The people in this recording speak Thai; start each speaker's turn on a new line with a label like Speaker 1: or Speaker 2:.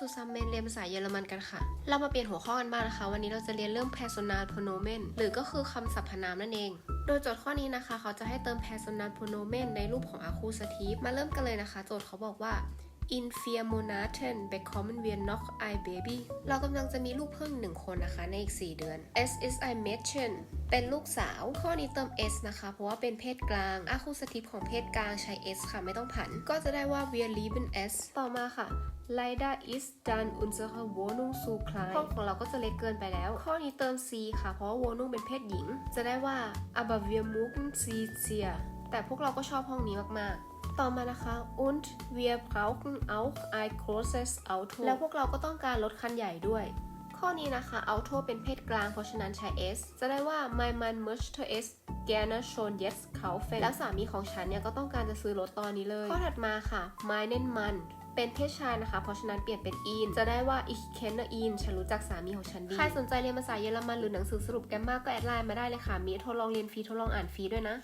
Speaker 1: สู่ซัมเมนเรียนภาษาเยอรมันกันค่ะ เรามาเปลี่ยนหัวข้อกันบ้างนะคะ วันนี้เราจะเรียนเรื่อง personal pronomen หรือก็คือคำสรรพนามนั่นเอง โดยโจทย์ข้อนี้นะคะ เขาจะให้เติม personal pronomen ในรูปของ accusative มาเริ่มกันเลยนะคะ โจทย์เขาบอกว่า in vier Monaten bekommen wir noch ein Baby เรากำลังจะมีลูกเพิ่มหนึ่งคนนะคะ ในอีก 4 เดือน S is ein Mädchen เป็นลูกสาว ข้อนี้เติม s นะคะ เพราะว่าเป็นเพศกลาง accusative ของเพศกลางใช้ s ค่ะ ไม่ต้องผัน ก็จะได้ว่า wir lieben es ต่อมาค่ะ Leider ist dann unsere Wohnung zu klein ห้องของเราก็จะเล็กเกินไปแล้ว ข้อนี้เติม c ค่ะ เพราะว่า Wohnung เป็นเพศหญิง จะได้ว่า aber wir mögen sie sehr แต่พวกเราก็ชอบห้องนี้มากๆ ต่อมานะคะ und wir brauchen auch ein großes Auto แล้วพวกเราก็ต้องการรถคันใหญ่ด้วย ข้อนี้นะคะ auto เป็นเพศกลาง เพราะฉะนั้นใช้ s จะได้ว่า my man möchte es gerne schon jetzt kaufen แล้วสามีของฉันเนี่ยก็ต้องการจะซื้อรถตอนนี้เลย ข้อถัดมาค่ะ meinen Mann เป็นเพศชายนะคะ เพราะฉะนั้นเปลี่ยนเป็น in จะได้ว่า ich kenne ihn ฉันรู้จักสามีของฉันดี ใครสนใจเรียนภาษาเยอรมันหรือหนังสือสรุปแกมมาก็แอดไลน์มาได้เลยค่ะ มีทดลองเรียนฟรีทดลองอ่านฟรีด้วยนะ